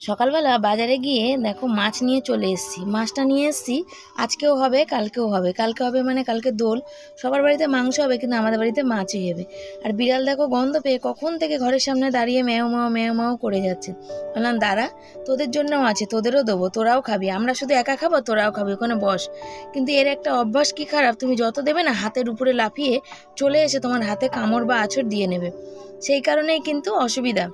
সকালবেলা বাজারে গিয়ে দেখো মাছ নিয়ে চলে এসেছি। মাছটা নিয়ে এসেছি, আজকেও হবে, কালকেও হবে। কালকে হবে মানে কালকে দোল। সবার বাড়িতে মাংস হবে কিন্তু আমাদের বাড়িতে মাছই হবে। আর বিড়াল দেখো গন্ধ পেয়ে কখন থেকে ঘরের সামনে দাঁড়িয়ে মেও মাও মেও মাও করে যাচ্ছে। বললাম, দাঁড়া, তোদের জন্যও আছে, তোদেরও দেবো, তোরাও খাবি। আমরা শুধু একা খাব, তোরাও খাবি, ওখানে বস। কিন্তু এর একটা অভ্যাস কি খারাপ, তুমি যত দেবে না হাতের উপরে লাফিয়ে চলে এসে তোমার হাতে কামড় বা আঁচড় দিয়ে নেবে। সেই কারণেই কিন্তু অসুবিধা।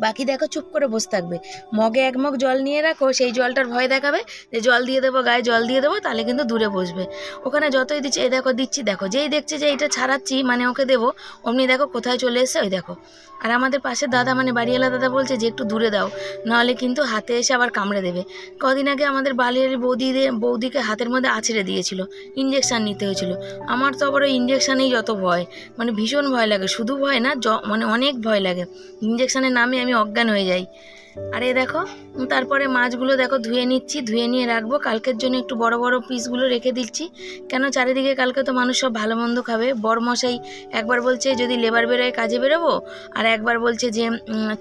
বাকি দেখো চুপ করে বসে থাকবে। মগে এক মগ জল নিয়ে রাখো, সেই জলটার ভয় দেখাবে যে জল দিয়ে দেবো, গায়ে জল দিয়ে দেবো, তাহলে কিন্তু দূরে বসবে। ওখানে যতই দিচ্ছে, এই দেখো দিচ্ছি, দেখো, যেই দেখছে যে এটা ছাড়াচ্ছি মানে ওকে দেবো, অমনি দেখো কোথায় চলে এসে ওই দেখো। আর আমাদের পাশে দাদা মানে বাড়িওয়ালা দাদা বলছে যে, একটু দূরে দাও, নাহলে কিন্তু হাতে এসে আবার কামড়ে দেবে। কদিন আগে আমাদের বালিয়ারি বৌদি বৌদিকে হাতের মধ্যে আছড়ে দিয়েছিল ইঞ্জেকশান নিতে হয়েছিল। আমার তো আবার ওই ইঞ্জেকশানেই যত ভয় মানে ভীষণ ভয় লাগে, শুধু ভয় না মানে অনেক ভয় লাগে। ইঞ্জেকশানের নামে আমি অজ্ঞান হয়ে যাই। আর দেখো তারপরে মাছগুলো দেখো ধুয়ে নিচ্ছি, ধুয়ে নিয়ে রাখব। কালকের জন্য একটু বড় বড় পিসগুলো রেখে দিচ্ছি। কেন চারিদিকে কালকে তো মানুষ সব ভালো মন্দ খাবে। মশাই একবার বলছে যদি লেবার বেরোয় কাজে বেরোবো, আর একবার বলছে যে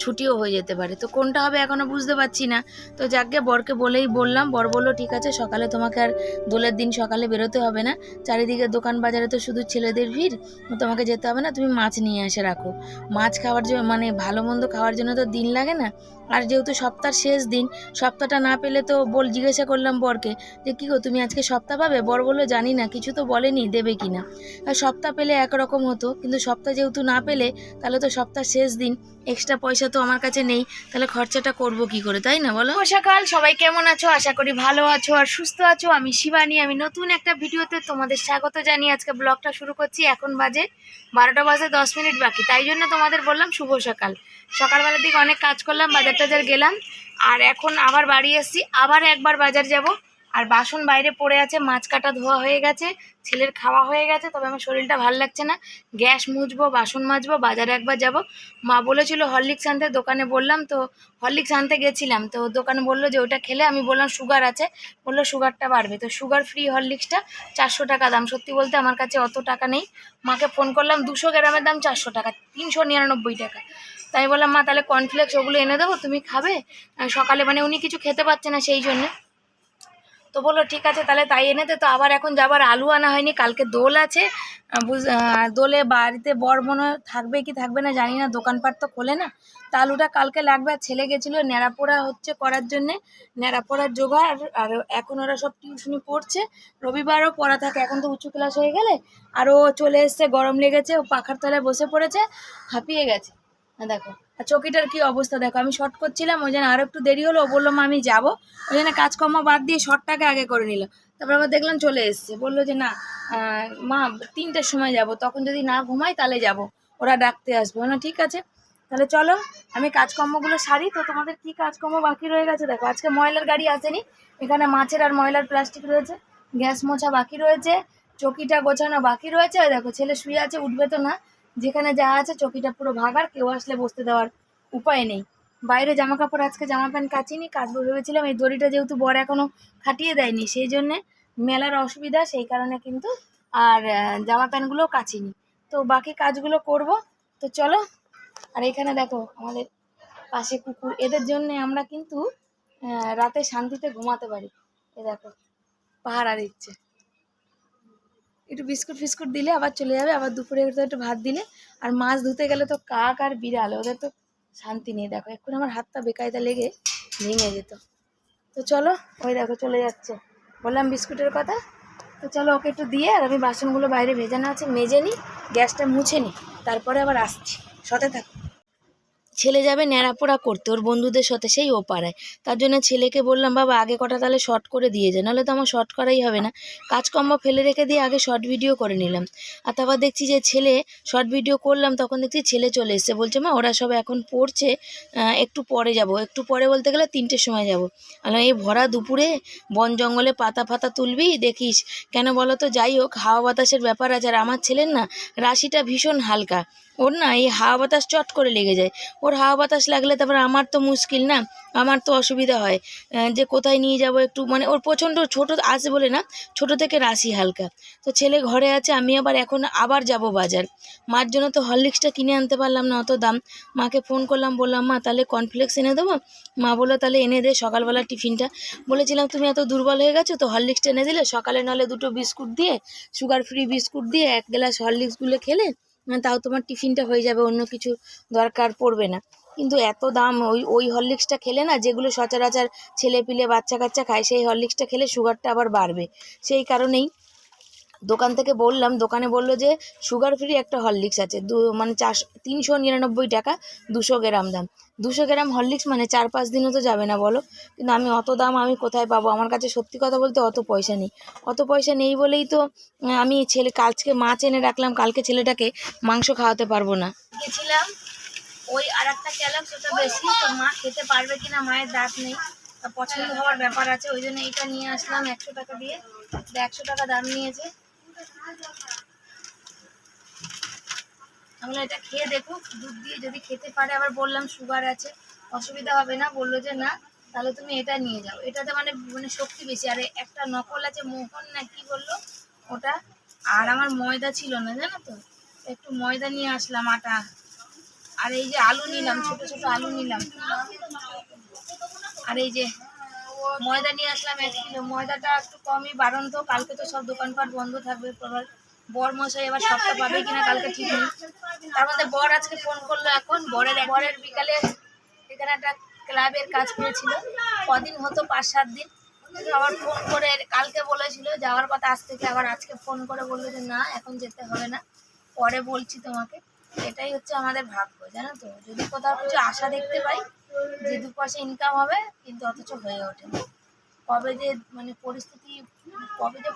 ছুটিও হয়ে যেতে পারে। তো কোনটা হবে এখনও বুঝতে পারছি না। তো যাকে বরকে বলেই বললাম। বর বলল, ঠিক আছে, সকালে তোমাকে আর দোলের দিন সকালে বেরোতে হবে না। চারিদিকে দোকান বাজারে তো শুধু ছেলেদের ভিড়, তোমাকে যেতে হবে না। তুমি মাছ নিয়ে এসে রাখো। মাছ খাওয়ার জন্য মানে ভালো মন্দ খাওয়ার জন্য তো দিন লাগে না। আর যেহেতু সপ্তাহ শেষ দিন, সপ্তাহটা না পেলে তো বল জিজ্ঞাসা করলাম বরকে যে, কী গো, তুমি আজকে সপ্তাহ পাবে? বর বলল, জানি না, কিছু তো বলেনি, দেবে কি না আর সপ্তাহ পেলে একরকম হতো, কিন্তু সপ্তাহ যেহেতু না পেলে, তাহলে তো সপ্তাহ শেষ দিন এক্সট্রা পয়সা তো আমার কাছে নেই, তাহলে খরচাটা করব কি করে, তাই না বলো? সকাল সবাই কেমন আছো? আশা করি ভালো আছো আর সুস্থ আছো। আমি শিবানী, আমি নতুন একটা ভিডিওতে তোমাদের স্বাগত জানিয়ে আজকে ব্লগটা শুরু করছি। এখন বাজে বারোটা বাজে দশ মিনিট বাকি, তাই জন্য তোমাদের বললাম শুভ সকাল। সকালবেলার দিকে অনেক কাজ করলাম বাজার গেলাম, আর এখন আবার বাড়ি এসেছি, আবার একবার বাজার যাব। আর বাসন বাইরে পড়ে আছে, মাছ কাটা ধোয়া হয়ে গেছে, ছেলের খাওয়া হয়ে গেছে, তবে আমার শরীরটা ভালো লাগছে না। গ্যাস মুছবো, বাসন মাজবো, বাজারে একবার যাব। মা বলেছিল হরলিক্স আনতে, দোকানে বললাম তো, হরলিক্স আনতে গেছিলাম, তো দোকানে বলল যে ওটা খেলে, আমি বললাম সুগার আছে, বলল সুগারটা বাড়বে। তো সুগার ফ্রি হরলিক্সটা চারশো টাকা দাম, সত্যি বলতে আমার কাছে অত টাকা নেই। মাকে ফোন করলাম, দুশো গ্রামের দাম চারশো টাকা, তিনশো নিরানব্বই টাকা। তাই বললাম, মা, তাহলে কর্নফ্লেক্স ওগুলো এনে দেবো, তুমি খাবে? সকালে মানে উনি কিছু খেতে পাচ্ছে না সেই জন্যে। তো বলল, ঠিক আছে, তাহলে তাই এনে দে। তো আবার এখন যাবার আলু আনা হয়নি, কালকে দোল আছে। বুঝ দোলে বাড়িতে বর মনে থাকবে কি থাকবে না জানি না, দোকানপাট তো খোলে না। তা আলুটা কালকে লাগবে, আর ছেলে গেছিল ন্যাড়াপোড়া হচ্ছে করার জন্যে। ন্যাড়াপোড়ার জোগাড়, আর- এখন ওরা সব টিউশনি পড়ছে। রবিবারও পড়া থাকে, এখন তো উঁচু ক্লাস হয়ে গেলে। আরও চলে এসছে, গরম লেগেছে, ও পাখার তলায় বসে পড়েছে, হাঁপিয়ে গেছে। দেখো। আর চকিটার কি অবস্থা দেখো, আমি শর্ট করছিলাম, ওই জন্য আরও একটু দেরি হলো, ও বলল, মা, আমি যাব। ওই জন্য কাজকর্ম বাদ দিয়ে শর্টটাকে আগে করে নিল তারপর আবার দেখলাম চলে এসছে। বলল যে, না মা, তিনটের সময় যাব, তখন যদি না ঘুমাই তাহলে যাব, ওরা ডাকতে আসবে। না ঠিক আছে, তাহলে চলো, আমি কাজকর্মগুলো সারি, তো তোমাদের কি কাজকর্ম বাকি রয়ে গেছে দেখো? আজকে ময়লার গাড়ি আসেনি, এখানে মাছের আর ময়লার প্লাস্টিক রয়েছে, গ্যাস মোছা বাকি রয়েছে, চকিটা গোছানো বাকি রয়েছে দেখো, ছেলে শুয়ে আছে, উঠবে তো না যেখানে যা আছে চকিটা পুরো ভাগার কেউ আসলে বসতে দেওয়ার উপায় নেই। বাইরে জামা কাপড় আজকে জামা প্যান্ট কাচিনি, কাচবো ভেবেছিলাম, এই দড়িটা যেহেতু বর এখনও খাটিয়ে দেয়নি, সেই জন্যে মেলার অসুবিধা, সেই কারণে কিন্তু আর জামা প্যান্টগুলোও কাচিনি। তো বাকি কাজগুলো করব। তো চলো, আর এখানে দেখো, আমাদের পাশে কুকুর। এদের জন্যে আমরা কিন্তু রাতে শান্তিতে ঘুমাতে পারি। এ দেখো, পাহারা দিচ্ছে। একটু বিস্কুট ফিস্কুট দিলে আবার চলে যাবে, আবার দুপুরে একটু ভাত দিলে। আর মাছ ধুতে গেলে তো কাক আর বিড়াল, ওদের তো শান্তি নেই। দেখো এখন আমার হাতটা বেকায়দা লেগে ভেঙে যেত। তো চলো, ওই দেখো, চলে যাচ্ছে। বললাম বিস্কুটের কথা। তো চলো, ওকে একটু দিয়ে আর আমি বাসনগুলো বাইরে ভেজানো আছে, মেজে নিই গ্যাসটা মুছে নিই তারপরে আবার আসছি। সাথে থাকো। ছেলে যাবে ন্যাড়াপোড়া করতে, ওর বন্ধুদের সাথে সেই ও পাড়ায়। তার জন্য ছেলেকে বললাম, বাবা, আগে কটা তাহলে শর্ট করে দিয়ে যায় নাহলে তো আমার শর্ট করাই হবে না। কাজকর্ম ফেলে রেখে দিয়ে আগে শর্ট ভিডিও করে নিলাম। আর তারপর দেখছি যে ছেলে শর্ট ভিডিও করলাম, তখন দেখছি ছেলে চলে এসছে। বলছে, মা, ওরা সব এখন পড়ছে একটু পরে যাব। একটু পরে বলতে গেলে তিনটের সময় যাব। আর এই ভরা দুপুরে বন জঙ্গলে পাতা ফাতা তুলবি, দেখিস। কেন বলো তো, যাই হোক, হাওয়া বাতাসের ব্যাপার আছে। আর আমার ছেলের না, রাশিটা ভীষণ হালকা। ওর না এই হাওয়া বাতাস চট করে লেগে যায়। ওর হাওয়া বাতাস লাগলে তারপর আমার তো মুশকিল না, আমার তো অসুবিধা হয়। যে কোথায় নিয়ে যাব একটু মানে ওর প্রচণ্ড ছোট আছে বলে না, ছোট থেকে রাশি হালকা। তো ছেলে ঘরে আছে, আমি আবার এখন আবার যাব বাজার। মার জন্য তো হরলিক্সটা কিনে আনতে পারলাম না, অত দাম। মাকে ফোন করলাম, বললাম, মা, তাহলে কর্নফ্লেক্স এনে দেবো? মা বলল, তাহলে এনে দে সকালবেলা টিফিনটা। বলেছিলাম, তুমি এত দুর্বল হয়ে গেছো তো, হরলিক্সটা এনে দিলে? সকালে নাহলে দুটো বিস্কুট দিয়ে সুগার ফ্রি বিস্কুট দিয়ে, এক গ্লাস হরলিক্সগুলো খেলে তাও তোমার টিফিনটা হয়ে যাবে, অন্য কিছু দরকার পড়বে না। কিন্তু এত দাম, ওই ওই হরলিক্সটা খেলে না, যেগুলো সচরাচর ছেলে পিলে বাচ্চা কাচ্চা খায়, সেই হরলিক্সটা খেলে সুগারটা আবার বাড়বে। সেই কারণেই দোকান থেকে বললাম, দোকানে বলল যে সুগার ফ্রি একটা হরলিক্স আছে। দু মানে চারশো, তিনশো নিরানব্বই টাকা, দুশো গ্রাম দাম। দুশো গ্রাম হরলিক্স মানে চার পাঁচ দিনও তো যাবে না, বলো। কিন্তু আমি অত দাম আমি কোথায় পাবো? আমার কাছে সত্যি কথা বলতে অত পয়সা নেই। অত পয়সা নেই বলেই তো আমি ছেলে, কালকে মাছ এনে রাখলাম, কালকে ছেলেটাকে মাংস খাওয়াতে পারব না। গেছিলাম, ওই আর একটা ক্যালাক্স ওটা বেশি তো মা খেতে পারবে কিনা মায়ের দাঁত নেই। পছন্দ হওয়ার ব্যাপার আছে, ওই জন্য এইটা নিয়ে আসলাম একশো টাকা দিয়ে। একশো টাকা দাম নিয়েছে। আমরা এটা খেয়ে দেখুক দুধ দিয়ে যদি খেতে পারে, আবার বললাম সুগার আছে, অসুবিধা হবে না, বলল যে না, তাহলে তুমি এটা নিয়ে যাও। এটাতে মানে মানে শক্তি বেশি, আর একটা নকল আছে মোহন না কি বলল ওটা? আর আমার ময়দা ছিল না, জানো তো? একটু ময়দা নিয়ে আসলাম, আটা। আর এই যে আলু নিলাম, ছোট ছোট আলু নিলাম। আর এই যে ময়দা নিয়ে আসলাম এক কিলো। ময়দাটা একটু কমই বাড়ন তো, কালকে তো সব দোকানপাট বন্ধ থাকবে বর মশাই এবার সবটা পাবে কিনা কালকে ঠিক নেই। তার মধ্যে বর আজকে ফোন করল এখন, বরের বরের বিকালে এখানে একটা ক্লাবের কাজ পেয়েছিল কদিন হতো, পাঁচ, সাত দিন। আবার ফোন করে কালকে বলেছিল, যাওয়ার কথা আজ থেকে আবার আজকে ফোন করে বলল যে, না, এখন যেতে হবে না। পরে বলছি তোমাকে। এটাই হচ্ছে আমাদের ভাগ্য, জানো তো? যদি কোথাও কিছু আশা দেখতে পাই যে দু পয়সা ইনকাম হবে, কিন্তু অথচ হয়ে ওঠে কবে যে মানে পরিস্থিতি, কবে যে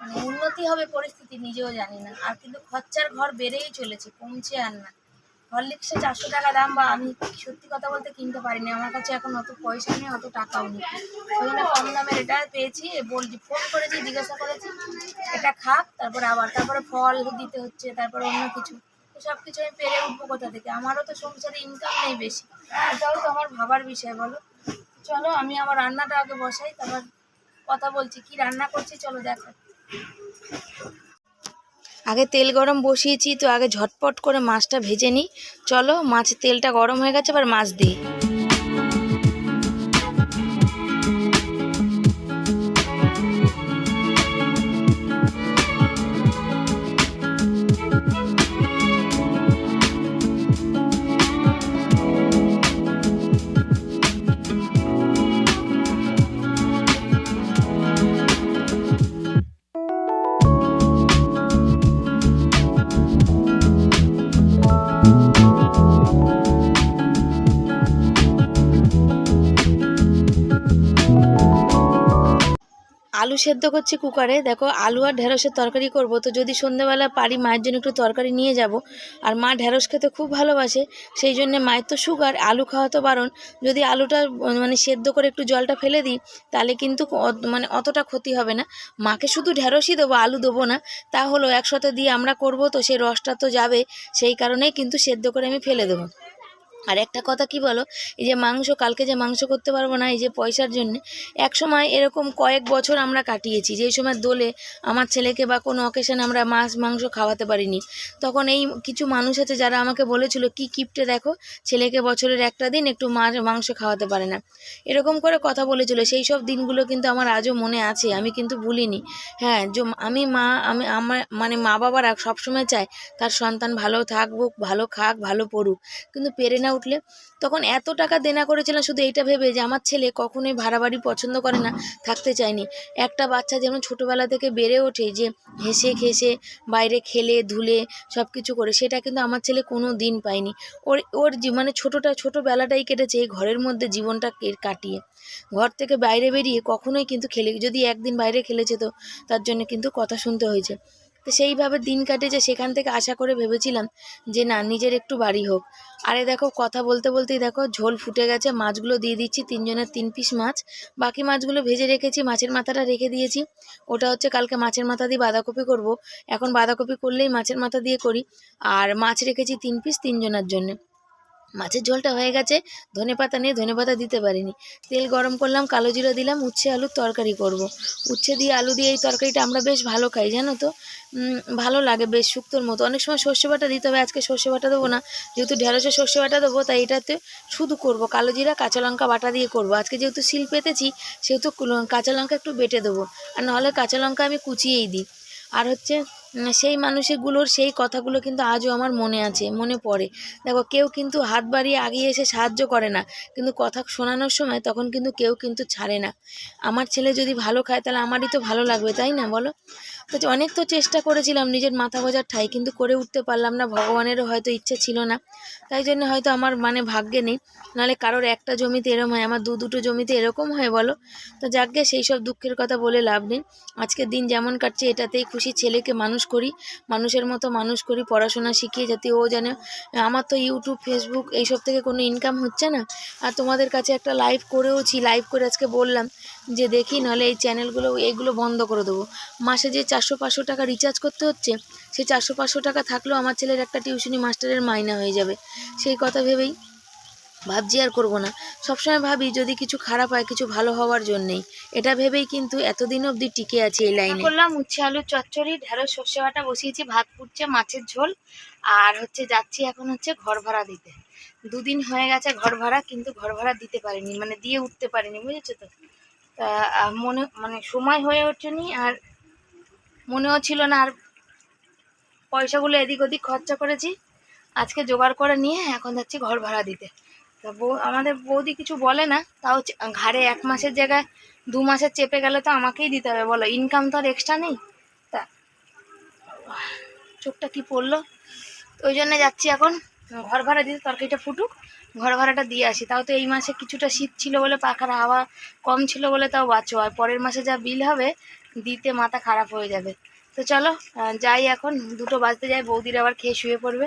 মানে উন্নতি হবে পরিস্থিতি, নিজেও জানি না। আর কিন্তু খরচার ঘর বেড়েই চলেছে, কমছে আর না। হরলিক্সে চারশো টাকা দাম, বা আমি সত্যি কথা বলতে কিনতে পারিনি। আমার কাছে এখন অত পয়সা নেই, অত টাকাও নেই। জন্য কম দামের এটা পেয়েছি বলছি ফোন করেছি, জিজ্ঞাসা করেছি, এটা খাক, তারপরে আবার, তারপরে ফল দিতে হচ্ছে, তারপরে অন্য কিছু। সব কিছু আমি পেরে উঠবো কোথা থেকে? আমারও তো সংসারে ইনকাম নেই বেশি। এটাও তো আমার ভাবার বিষয় বলো। চলো, আমি আমার রান্নাটা আগে বসাই, তারপর কথা বলছি। কি রান্না করছি চলো দেখো আগে তেল গরম বসিয়েছি, তো আগে ঝটপট করে মাছটা ভেজে নিই। চলো মাছ তেলটা গরম হয়ে গেছে, এবার মাছ দিই। সেদ্ধ করছি কুকারে। দেখো, আলু আর ঢেঁড়সের তরকারি করব। তো যদি সন্ধ্যেবেলা পারি, মায়ের জন্য একটু তরকারি নিয়ে যাব। আর মা ঢেঁড়স খেতে খুব ভালোবাসে, সেই জন্য মায়ের তো সুগার, আলু খাওয়া তো বারণ। যদি আলুটা মানে সেদ্ধ করে একটু জলটা ফেলে দিই, তাহলে কিন্তু মানে অতটা ক্ষতি হবে না। মাকে শুধু ঢেঁড়সই দেবো, আলু দেবো না। তা হলো, একসাথে দিয়ে আমরা করব, তো সেই রসটা তো যাবে, সেই কারণেই কিন্তু সেদ্ধ করে আমি ফেলে দেবো। আর একটা কথা কি বলো? এই যে মাংস, কালকে যে মাংস করতে পারব না, এই যে পয়সার জন্য এক সময় এরকম কয়েক বছর আমরা কাটিয়েছি। যেই সময় দোলে আমার ছেলেকে বা কোনো অকেশনে আমরা মাছ, মাংস খাওয়াতে পারিনি, তখন এই কিছু মানুষ আছে যারা আমাকে বলেছিল, কি কিপটে দেখো, ছেলেকে বছরের একটা দিন একটু মাছ, মাংস খাওয়াতে পারে না। এরকম করে কথা বলেছিল। সেই সব দিনগুলো কিন্তু আমার আজও মনে আছে, আমি কিন্তু ভুলিনি। হ্যাঁ আমি মা, আমি, আমার মানে মা বাবারা সবসময় চায়, তার সন্তান ভালো থাকুক, ভালো খাক, ভালো পড়ুক। কিন্তু পেরে না উঠলে তখন এত টাকা দেনা করেছিলাম শুধু এইটা ভেবে যে আমার ছেলে কখনোই ভাড়া বাড়ি পছন্দ করে না, থাকতে চায়নি। একটা বাচ্চা যেমন ছোটোবেলা থেকে বেড়ে ওঠে যে হেসে খেসে, বাইরে খেলে, ধুলে সব কিছু করে, সেটা কিন্তু আমার ছেলে কোনো দিন পায়নি। ওর ওর মানে ছোটোটা, ছোটোবেলাটাই কেটেছে এই ঘরের মধ্যে জীবনটা কাটিয়ে। ঘর থেকে বাইরে বেরিয়ে কখনোই কিন্তু খেলে, যদি একদিন বাইরে খেলেছে তো তার জন্য কিন্তু কথা শুনতে হয়েছে। তো সেইভাবে দিন কাটে যে সেখান থেকে আশা করে ভেবেছিলাম যে না, নিজের একটু বাড়ি হোক। আরে দেখো, কথা বলতে বলতেই দেখো, ঝোল ফুটে গেছে, মাছগুলো দিয়ে দিচ্ছি, তিনজনের তিন পিস মাছ। বাকি মাছগুলো ভেজে রেখেছি, মাছের মাথাটা রেখে দিয়েছি। ওটা হচ্ছে কালকে মাছের মাথা দিয়ে বাঁধাকপি করব। এখন বাঁধাকপি করলেই মাছের মাথা দিয়ে করি। আর মাছ রেখেছি তিন পিস তিনজনের জন্য। মাছের ঝোলটা হয়ে গেছে। ধনে পাতা নেই, ধনে পাতা দিতে পারিনি। তেল গরম করলাম, কালো জিরা দিলাম, উচ্ছে আলুর তরকারি করব। উচ্ছে দিয়ে আলু দিয়ে এই তরকারিটা আমরা বেশ ভালো খাই, জানো তো? ভালো লাগে বেশ শুক্তোর মতো। অনেক সময় সর্ষে বাটা দিতে হবে, আজকে সর্ষে বাটা দেবো না। যেহেতু ঢেঁড়সে সর্ষে বাটা দেবো, তাই এটাতে শুধু করব। কালো জিরা, কাঁচা লঙ্কা বাটা দিয়ে করব। আজকে যেহেতু শিল পেতেছি, সেহেতু কাঁচা লঙ্কা একটু বেটে দেবো। আর নাহলে কাঁচা লঙ্কা আমি কুচিয়েই দিই। আর হচ্ছে সেই মানুষগুলোর সেই কথাগুলো কিন্তু আজও আমার মনে আছে, মনে পড়ে। দেখো, কেউ কিন্তু হাত বাড়িয়ে আগিয়ে এসে সাহায্য করে না, কিন্তু কথা শোনানোর সময় তখন কিন্তু কেউ কিন্তু ছাড়ে না। আমার ছেলে যদি ভালো খায়, তাহলে আমারই তো ভালো লাগবে, তাই না বলো? তো অনেক তো চেষ্টা করেছিলাম নিজের মাথা বোঝার ঠাই, কিন্তু করে উঠতে পারলাম না, ভগবানেরও হয়তো ইচ্ছে ছিল না। তাই জন্য হয়তো আমার মানে ভাগ্যে নেই, নাহলে কারোর একটা জমিতে এরকম হয়, আমার দু দুটো জমিতে এরকম হয় বলো? তো যাকগে সেই সব দুঃখের কথা বলে লাভ নেই। আজকের দিন যেমন কাটছে, এটাতেই খুশি ছেলেকে মানুষ করি, মানুষের মতো মানুষ করি, পড়াশোনা শিখিয়ে যাতে ও জানে আমার তো ইউটিউব ফেসবুক এইসব থেকে কোনো ইনকাম হচ্ছে না। আর তোমাদের কাছে একটা লাইভ করেওছি লাইভ করে আজকে বললাম যে দেখি নাহলে এই চ্যানেলগুলো এইগুলো বন্ধ করে দেবো। মাসে যে চারশো পাঁচশো টাকা রিচার্জ করতে হচ্ছে, সেই চারশো পাঁচশো টাকা থাকলেও আমার ছেলের একটা টিউশনি মাস্টারের মাইনা হয়ে যাবে। সেই কথা ভেবেই ভাবছি আর করব না। সবসময় ভাবি যদি কিছু খারাপ হয় কিছু ভালো হওয়ার জন্যেই। এটা ভেবেই কিন্তু এতদিন অবধি টিকে আছি এই লাইনে করলাম উচ্ছে আলুর চচ্চড়ি ঢেঁড়স সর্ষে বাটা বসিয়েছি ভাত ফুটছে মাছের ঝোল। আর হচ্ছে যাচ্ছি এখন হচ্ছে ঘর ভাড়া দিতে। দুদিন হয়ে গেছে ঘর ভাড়া কিন্তু ঘর ভাড়া দিতে পারিনি মানে দিয়ে উঠতে পারিনি বুঝেছ তো? তা মনে মানে সময় হয়ে ওঠেনি আর মনেও ছিল না আর পয়সাগুলো এদিক ওদিক খরচা করেছি। আজকে জোগাড় করে নিয়ে এখন যাচ্ছি ঘর ভাড়া দিতে। তা বউ আমাদের বৌদি কিছু বলে না তাও ঘাড়ে এক মাসের জায়গায় দু মাসের চেপে গেলে তো আমাকেই দিতে হবে, বলো। ইনকাম তো আর এক্সট্রা নেই? তা, চোখটা কি পড়ল? ওই জন্য যাচ্ছি এখন। ঘর ভাড়া দিতে তরকারিটা ফুটুক, ঘর ভাড়াটা দিয়ে আসি। তাও তো এই মাসে কিছুটা শীত ছিল বলে, পাখার হাওয়া কম ছিল বলে তাও বাঁচো। আর পরের মাসে যা বিল হবে, দিতে মাথা খারাপ হয়ে যাবে। তো চলো যাই এখন, দুটো বাজতে যাই বৌদির আবার খেয়ে শুয়ে পড়বে।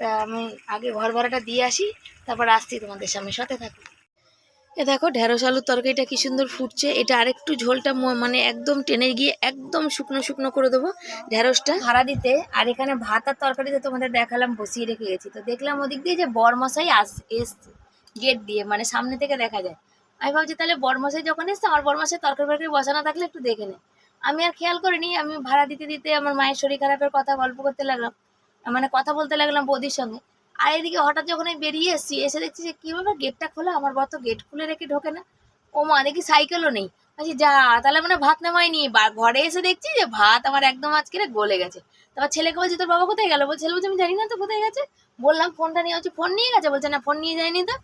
তা আমি আগে ঘর ভাড়াটা দিয়ে আসি তারপর আসছি তোমাদের সামনে সাথে থাকো। এ দেখো ঢেঁড়স আলুর তরকারিটা কি সুন্দর ফুটছে। এটা আরেকটু ঝোলটা মানে একদম টেনে গিয়ে একদম শুকনো শুকনো করে দেবো ঢেঁড়সটা। ভাড়া দিতে আর এখানে ভাত আর তরকারিতে তোমাদের দেখালাম বসিয়ে রেখে গেছি। তো দেখলাম ওদিক দিয়ে যে বরমশাই আস এসছে গেট দিয়ে মানে সামনে থেকে দেখা যায়। আমি ভাবছি তাহলে বরমশাই যখন এসছে আমার বরমশাই তরকারি ফরকারি বসানো থাকলে একটু দেখে নে। আমি আর খেয়াল করিনি আমি ভাড়া দিতে দিতে আমার মায়ের শরীর খারাপের কথা গল্প করতে লাগলাম। মানে কথা বলতে লাগলাম বৌদির সঙ্গে। আর এদিকে হঠাৎ যখন আমি বেরিয়ে এসেছি, এসে দেখছি যে, কি ব্যাপার গেটটা খোলা, আমার বর তো গেট খুলে রেখে ঢোকে না। ও মা, দেখি সাইকেলও নেই। বলছি, যা, তাহলে মানে ভাত নামাইনি। বা ঘরে এসে দেখছি যে, ভাত আমার একদম আজকে গলে গেছে। তারপর ছেলেকে বলছি, তোর বাবা কোথায় গেল? বলছে, ছেলে বলছে, আমি জানি না তো কোথায় গেছে। বললাম, ফোনটা নিয়ে হচ্ছে ফোন নিয়ে গেছে? বলছে, না, ফোন নিয়ে যায়নি তো।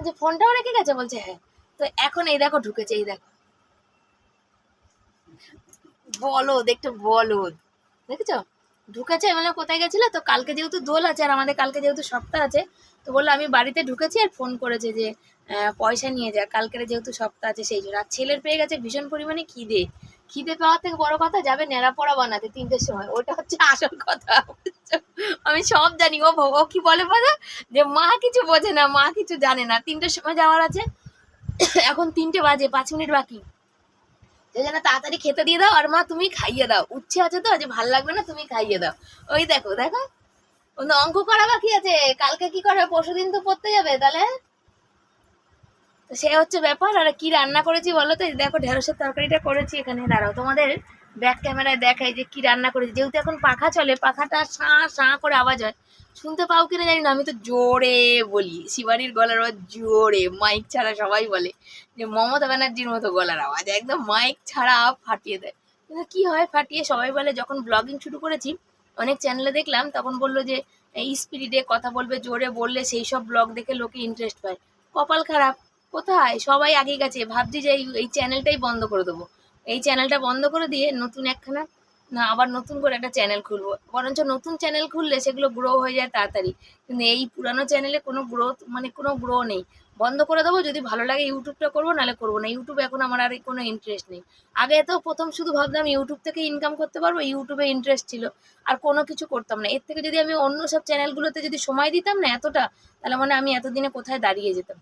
বলছে, ফোনটাও রেখে গেছে? বলছে হ্যাঁ। তো এখন এই দেখো, ঢুকেছে, এই দেখো। বলো দেখতে বলো দেখেছ? ঢুকেছে মানে কোথায় গেছিল? তো কালকে যেহেতু দোল আছে, আর আমাদের কালকে যেহেতু সপ্তাহ আছে, তো বলল, আমি বাড়িতে ঢুকেছি আর ফোন করেছে যে পয়সা নিয়ে যা, কালকের যেহেতু সপ্তাহ আছে, সেই জন্য। আর ছেলের পেয়ে গেছে ভীষণ পরিমাণে খিদে। খিদে পাওয়ার থেকে বড় কথা, যাবে নেড়া পড়া বানাতে তিনটের সময়। ওটা হচ্ছে আসল কথা। আমি সব জানি। ও ও কি বলে বলো? যে মা কিছু বোঝে না, মা কিছু জানে না। তিনটের সময় যাওয়ার আছে। এখন তিনটে বাজে, পাঁচ মিনিট বাকি। তাড়াতাড়ি খেতে দিয়ে দাও, আর মা তুমি খাইয়ে দাও। উচ্ছে আছে তো, যে ভালো লাগবে না তুমি খাইয়ে দাও। ওই দেখো দেখো। অঙ্ক করা বাকি আছে? কালকে কি করে পরশু দিন তো পড়তে যাবে, তাহলে? তো সে হচ্ছে ব্যাপার, আর কি রান্না করেছি বলো তো? দেখো, ঢেঁড়সের তরকারিটা করেছি এখানে। দাঁড়াও, তোমাদের ব্যাক ক্যামেরায় দেখাই যে কি রান্না করেছি। যেহেতু এখন পাখা চলে, পাখাটা সাঁ সাঁ করে আওয়াজ হয়। শুনতে পাও কিনা জানি না, আমি তো জোরে বলি। শিবানীর গলার আওয়াজ জোরে মাইক ছাড়া সবাই বলে। যে মমতা ব্যানার্জির মতো গলার আওয়াজ, একদম মাইক ছাড়া ফাটিয়ে দেয়। কিন্তু কি হয়, ফাটিয়ে সবাই বলে, যখন ব্লগিং শুরু করেছি, অনেক চ্যানেলে দেখলাম, তখন বলল যে স্পিরিটে কথা বলবে, জোরে বললে সেই সব ব্লগ দেখে লোকে ইন্টারেস্ট পায়। কপাল খারাপ, কোথায়? সবাই আগে গেছে, ভাবছি যে এই চ্যানেলটাই বন্ধ করে দেবো। এই চ্যানেলটা বন্ধ করে দিয়ে নতুন একখানা না, আবার নতুন করে একটা চ্যানেল খুলবো। বরঞ্চ নতুন চ্যানেল খুললে সেগুলো গ্রো হয়ে যায় তাড়াতাড়ি। কিন্তু এই পুরানো চ্যানেলে কোনো গ্রোথ মানে কোনো গ্রো নেই। বন্ধ করে দেবো, যদি ভালো লাগে ইউটিউবটা করব, নাহলে করব না। ইউটিউবে এখন আমার আর কোনো ইন্টারেস্ট নেই। আগে তো প্রথম শুধু ভাবতাম ইউটিউব থেকে ইনকাম করতে পারব, ইউটিউবে ইন্টারেস্ট ছিল। আর কোনো কিছু করতাম না। এর থেকে যদি আমি অন্য সব চ্যানেলগুলোতে যদি সময় দিতাম না এতটা, তাহলে মানে আমি এতদিনে কোথায় দাঁড়িয়ে যেতাম?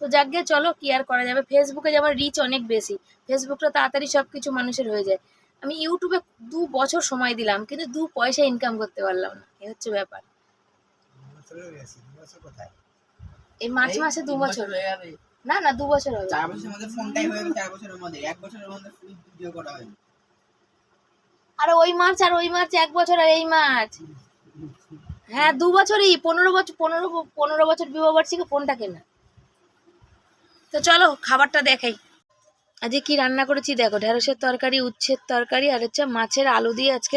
তো যাকে চলো, কি আর করা যাবে? ফেসবুকে যেমন রিচ অনেক বেশি। ফেসবুকটা তাড়াতাড়ি সব কিছু মানুষের হয়ে যায়। আমি ইউটিউবে দু বছর সময় দিলাম কিন্তু দু পয়সা ইনকাম করতে পারলাম না। এ হচ্ছে ব্যাপার। এই মার্চ মাসে দু বছর। হয়ে যাবে। না না দু বছর হবে। চার বছরের মধ্যে ফোনটাই হয়ে যাবে চার বছরের মধ্যে। এক বছরের মধ্যে ভিডিও করা হয় আর ওই মার্চ আর ওই মার্চ এক বছর আর এই মার্চ। হ্যাঁ দু বছরই। পনেরো বছর পনেরো পনেরো বছর বিবাহ বার্ষিকী ফোনটা কেনা। তো চলো খাবারটা দেখাই। আজকে কি রান্না করেছি? দেখো, ঢেঁড়সের তরকারি, উচ্ছের তরকারি আর হচ্ছে মাছের আলু দিয়ে আজকে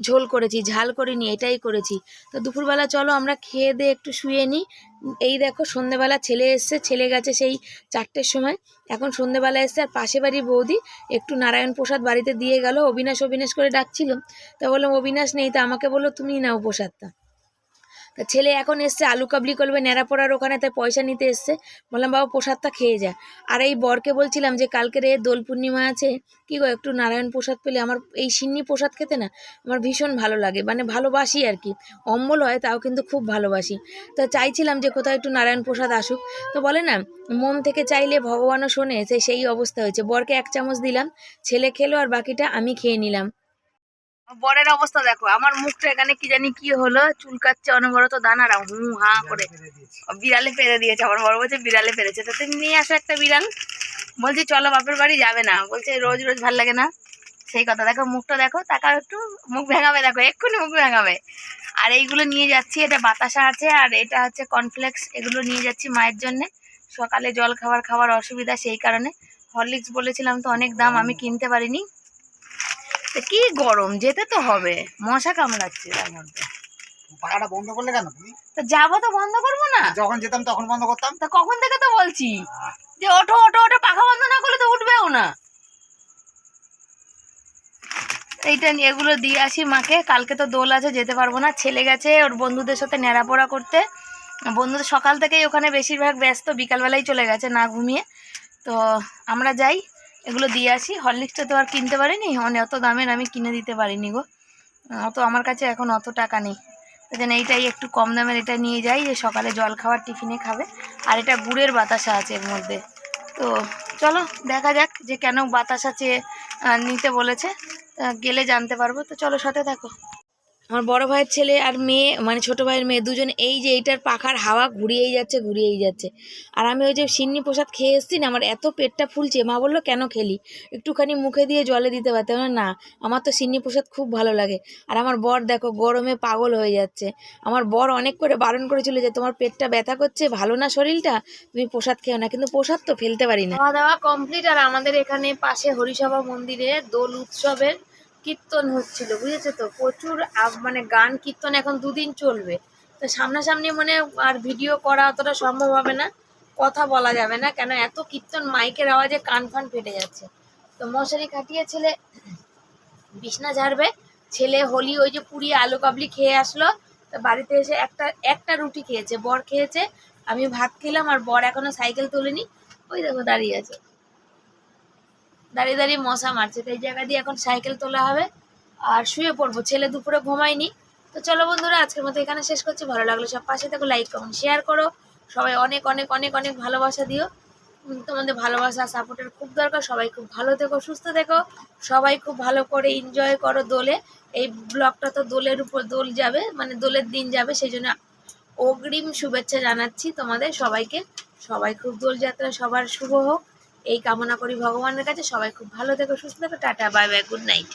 ঝোল করেছি, ঝাল করিনি, এটাই করেছি। তো দুপুরবেলা চলো আমরা খেয়ে দিয়ে একটু শুয়ে নিই এই দেখো সন্ধেবেলা ছেলে এসছে, ছেলে গেছে সেই চারটের সময়। এখন সন্ধেবেলা এসছে আর পাশে বাড়ির বৌদি একটু নারায়ণ প্রসাদ বাড়িতে দিয়ে গেল। অবিনাশ অবিনাশ করে ডাকছিল। তা বললাম, অবিনাশ নেই, তা আমাকে বলল তুমি নাও প্রসাদটা। তা ছেলে এখন এসছে, আলু কাবলি করবে, ন্যাড়া পড়ার ওখানে, তাই পয়সা নিতে এসছে। বললাম, বাবা, প্রসাদটা খেয়ে যা। আর এই বরকে বলছিলাম যে, কালকে রে দোল পূর্ণিমা আছে, কি গো, একটু নারায়ণ প্রসাদ পেলে? আমার এই সিন্নি প্রসাদ খেতে না, আমার ভীষণ ভালো লাগে মানে ভালোবাসি আর কি। অম্বল হয়, তাও কিন্তু খুব ভালোবাসি। তো চাইছিলাম যে, কোথাও একটু নারায়ণ প্রসাদ আসুক। তো বলে না, মন থেকে চাইলে ভগবানও শোনে সেই অবস্থা হয়েছে। বরকে এক চামচ দিলাম, ছেলে খেলো আর বাকিটা আমি খেয়ে নিলাম। বরের অবস্থা দেখো, আমার মুখটা এখানে কি জানি কি হলো, চুলকাচ্ছে অনবরত দানারা হু হা করে। বিড়ালে পেরে দিয়েছে, আমার বড় বলছে বিড়ালে পেরেছে। তো তুমি নিয়ে আসো একটা বিড়াল। বলছি, চলো, বাপের বাড়ি যাবে না। বলছে, রোজ রোজ ভালো লাগে না। সেই কথা, দেখো, মুখটা দেখো, তাকাও একটু, মুখ ভেঙাবে, দেখো, এক্ষুনি মুখ ভেঙাবে। আর এইগুলো নিয়ে যাচ্ছি, এটা বাতাসা আছে, আর এটা হচ্ছে কর্নফ্লেক্স এগুলো নিয়ে যাচ্ছি মায়ের জন্যে। সকালে জল খাবার, খাওয়ার অসুবিধা সেই কারণে। হরলিক্স বলেছিলাম তো, অনেক দাম, আমি কিনতে পারিনি। কি গরম? যেতে তো হবে। মশা কামড়াচ্ছে তার মধ্যে। পাখাটা বন্ধ করলে কেন তুমি? তা যাব তো বন্ধ করব না। যখন যেতাম তখন বন্ধ করতাম? তা কখন থেকে তো বলছি? যে ওঠো ওঠো ওঠো পাখা বন্ধ না করলে তো উঠবেও না। এইটা এগুলো দিয়ে আসি মাকে। কালকে তো দোল আছে যেতে পারব না। ছেলে গেছে ওর বন্ধুদের সাথে নেড়াপোড়া করতে। বন্ধুদের সকাল থেকেই ওখানে বেশিরভাগ ব্যস্ত বিকালবেলাই চলে গেছে না ঘুমিয়ে। তো আমরা যাই। এগুলো দিয়ে আসি। হরলিক্সটা তো আর কিনতে পারিনি। মানে অত দামের আমি কিনে দিতে পারিনি গো। অত আমার কাছে এখন অত টাকা নেই। যেন এইটাই একটু কম দামের এটা নিয়ে যাই। যে সকালে জল খাওয়ার টিফিনে খাবে। আর এটা গুড়ের বাতাসা আছে এর মধ্যে। তো চলো, দেখা যাক যে কেন বাতাসা চেয়ে নিতে বলেছে। গেলে জানতে পারব। তো চলো, সাথে থাকো। আমার বড় ভাইয়ের ছেলে আর মেয়ে মানে ছোট ভাইয়ের মেয়ে দুজন এই যে এইটার পাখার হাওয়া ঘুরিয়েই যাচ্ছে ঘুরিয়েই যাচ্ছে। আর আমি ওই যে সিন্নি প্রসাদ খেয়ে এসেছি না আমার এত পেটটা ফুলছে মা বলল কেন খেলি? একটুখানি মুখে দিয়ে জলে দিতে পারতাম না, আমার তো সিন্নি প্রসাদ খুব ভালো লাগে। আর আমার বর দেখো গরমে পাগল হয়ে যাচ্ছে। আমার বর অনেক করে বারণ করেছিল যে তোমার পেটটা ব্যথা করছে ভালো না শরীরটা? তুমি প্রসাদ খেও না। কিন্তু প্রসাদ তো ফেলতে পারি না। খাওয়া দাওয়া কমপ্লিট আর আমাদের এখানে পাশে হরিসভা মন্দিরে দোল উৎসবের কীর্তন হচ্ছিল, বুঝেছ তো? প্রচুর মানে গান কীর্তন এখন দুদিন চলবে। তো সামনাসামনি মানে আর ভিডিও করা অতটা সম্ভব হবে না, কথা বলা যাবে না, কেন এত কীর্তন মাইকের আওয়াজে কান ফান ফেটে যাচ্ছে। তো মশারি খাটিয়ে ছেলে বিছনা ঝাড়বে, ছেলে হোলি ওই যে পুরি, আলু কাবলি খেয়ে আসলো, তো বাড়িতে এসে একটা একটা রুটি খেয়েছে, বর খেয়েছে আমি ভাত খেলাম আর বর এখনও সাইকেল তোলেনি, ওই দেখো দাঁড়িয়ে আছে। দাঁড়িয়ে দাঁড়িয়ে মশা মারছে। তো এই জায়গা দিয়ে এখন সাইকেল তোলা হবে আর শুয়ে পড়ব। ছেলে দুপুরে ঘুমায়নি। তো চলো বন্ধুরা, আজকের মতো এখানে শেষ করছি। ভালো লাগল সব পাশে থেকে লাইক কমেন্ট শেয়ার করো। সবাই অনেক অনেক অনেক অনেক ভালোবাসা দিও। তোমাদের ভালোবাসা সাপোর্টের খুব দরকার। সবাই খুব ভালো থেকো, সুস্থ থেকো। সবাই খুব ভালো করে এনজয় করো দোলে। এই ব্লগটা তো দোলের উপর, দোল যাবে মানে দোলের দিন যাবে। সেই জন্য অগ্রিম শুভেচ্ছা জানাচ্ছি তোমাদের সবাইকে। সবাই খুব দোলযাত্রা সবার শুভ হোক। এই কামনা করি ভগবানের কাছে। সবাই খুব ভালো থেকো, সুস্থ থেকো, tata, bye bye, good night.